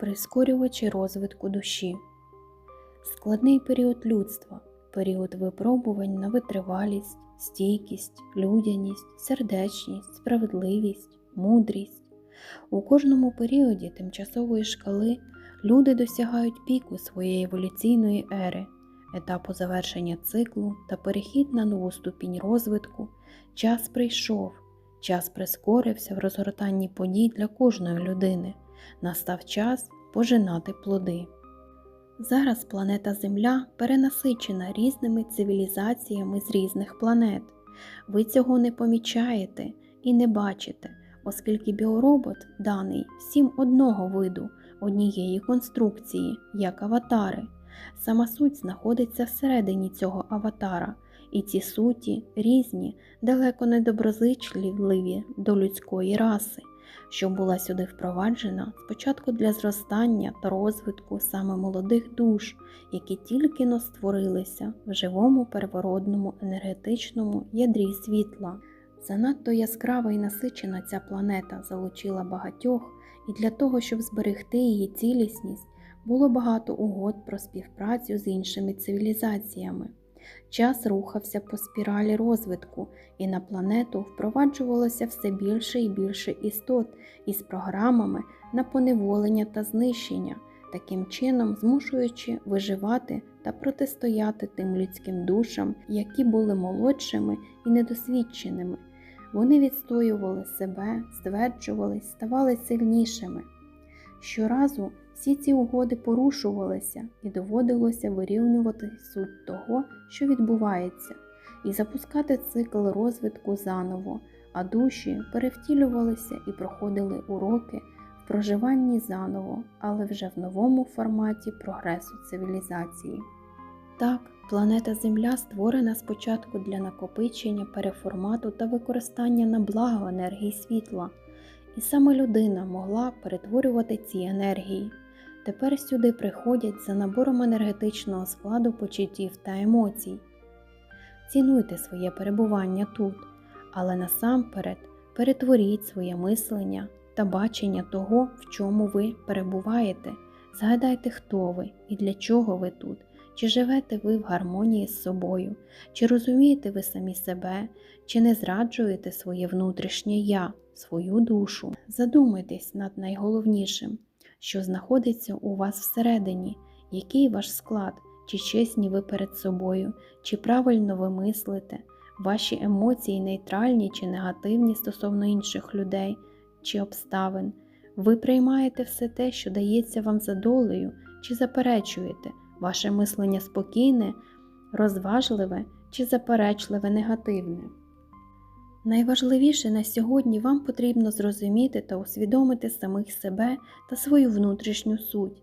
прискорювачі розвитку душі. Складний період людства, період випробувань на витривалість, стійкість, людяність, сердечність, справедливість, мудрість. У кожному періоді тимчасової шкали люди досягають піку своєї еволюційної ери, етапу завершення циклу та перехід на нову ступінь розвитку. Час прийшов, час прискорився в розгортанні подій для кожної людини. Настав час пожинати плоди. Зараз планета Земля перенасичена різними цивілізаціями з різних планет. Ви цього не помічаєте і не бачите, оскільки біоробот даний всім одного виду, однієї конструкції, як аватари. Сама суть знаходиться всередині цього аватара, і ці суті різні, далеко не доброзичливі до людської раси що була сюди впроваджена спочатку для зростання та розвитку саме молодих душ, які тільки но створилися в живому первородному енергетичному ядрі світла. Занадто яскрава і насичена ця планета залучила багатьох, і для того, щоб зберегти її цілісність, було багато угод про співпрацю з іншими цивілізаціями. Час рухався по спіралі розвитку, і на планету впроваджувалося все більше і більше істот із програмами на поневолення та знищення, таким чином змушуючи виживати та протистояти тим людським душам, які були молодшими і недосвідченими. Вони відстоювали себе, стверджувались, ставали сильнішими. Щоразу всі ці угоди порушувалися і доводилося вирівнювати суть того, що відбувається, і запускати цикл розвитку заново, а душі перевтілювалися і проходили уроки в проживанні заново, але вже в новому форматі прогресу цивілізації. Так, планета Земля створена спочатку для накопичення, переформату та використання на благо енергії світла. І саме людина могла перетворювати ці енергії. Тепер сюди приходять за набором енергетичного складу почуттів та емоцій. Цінуйте своє перебування тут, але насамперед перетворіть своє мислення та бачення того, в чому ви перебуваєте. Згадайте, хто ви і для чого ви тут, чи живете ви в гармонії з собою, чи розумієте ви самі себе, чи не зраджуєте своє внутрішнє я, свою душу. Задумайтесь над найголовнішим що знаходиться у вас всередині, який ваш склад, чи чесні ви перед собою, чи правильно ви мислите, ваші емоції нейтральні чи негативні стосовно інших людей чи обставин. Ви приймаєте все те, що дається вам за долею, чи заперечуєте, ваше мислення спокійне, розважливе чи заперечливе негативне. Найважливіше на сьогодні вам потрібно зрозуміти та усвідомити самих себе та свою внутрішню суть,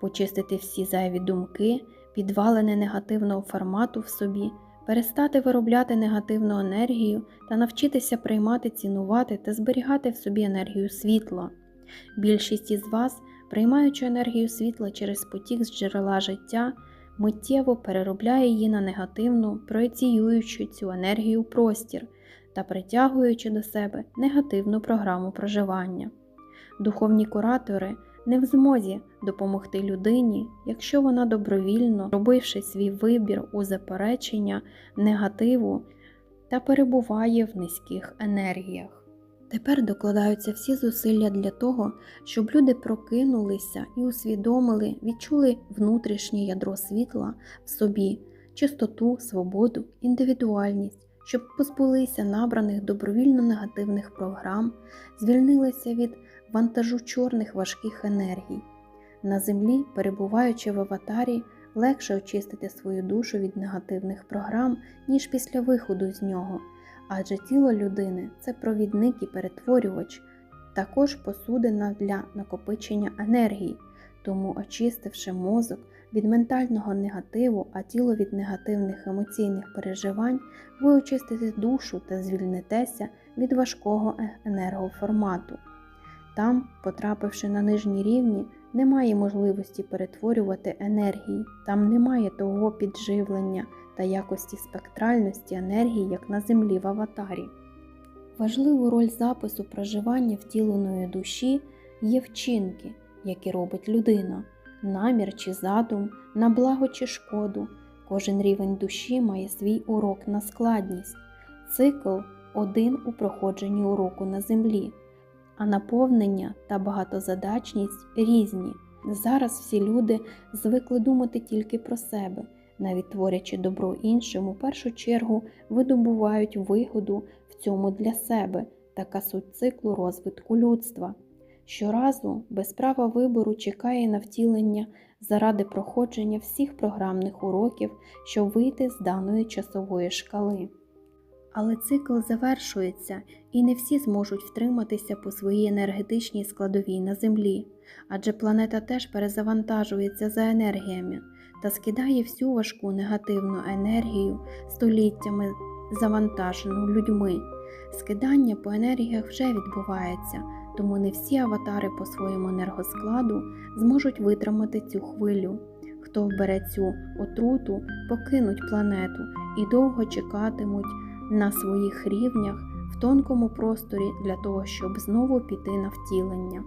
почистити всі зайві думки, підвалене негативного формату в собі, перестати виробляти негативну енергію та навчитися приймати, цінувати та зберігати в собі енергію світла. Більшість із вас, приймаючи енергію світла через потік з джерела життя, миттєво переробляє її на негативну, проеціюючи цю енергію простір та притягуючи до себе негативну програму проживання. Духовні куратори не в змозі допомогти людині, якщо вона добровільно, робивши свій вибір у заперечення негативу та перебуває в низьких енергіях. Тепер докладаються всі зусилля для того, щоб люди прокинулися і усвідомили, відчули внутрішнє ядро світла в собі, чистоту, свободу, індивідуальність, щоб позбулися набраних добровільно негативних програм, звільнилися від вантажу чорних важких енергій. На землі, перебуваючи в аватарі, легше очистити свою душу від негативних програм, ніж після виходу з нього, адже тіло людини це провідник і перетворювач, також посудина для накопичення енергії, тому, очистивши мозок, від ментального негативу, а тіло від негативних емоційних переживань, ви очистите душу та звільнитеся від важкого е- енергоформату. Там, потрапивши на нижні рівні, немає можливості перетворювати енергії, там немає того підживлення та якості спектральності енергії, як на землі в аватарі. Важливу роль запису проживання втіленої душі є вчинки, які робить людина, намір чи задум, на благо чи шкоду. Кожен рівень душі має свій урок на складність. Цикл один у проходженні уроку на землі, а наповнення та багатозадачність різні. Зараз всі люди звикли думати тільки про себе, навіть творячи добро іншим, у першу чергу видобувають вигоду в цьому для себе, така суть циклу розвитку людства. Щоразу без права вибору чекає на втілення заради проходження всіх програмних уроків, щоб вийти з даної часової шкали. Але цикл завершується, і не всі зможуть втриматися по своїй енергетичній складовій на Землі, адже планета теж перезавантажується за енергіями та скидає всю важку негативну енергію століттями завантажену людьми. Скидання по енергіях вже відбувається, тому не всі аватари по своєму енергоскладу зможуть витримати цю хвилю. Хто вбере цю отруту, покинуть планету і довго чекатимуть на своїх рівнях в тонкому просторі для того, щоб знову піти на втілення.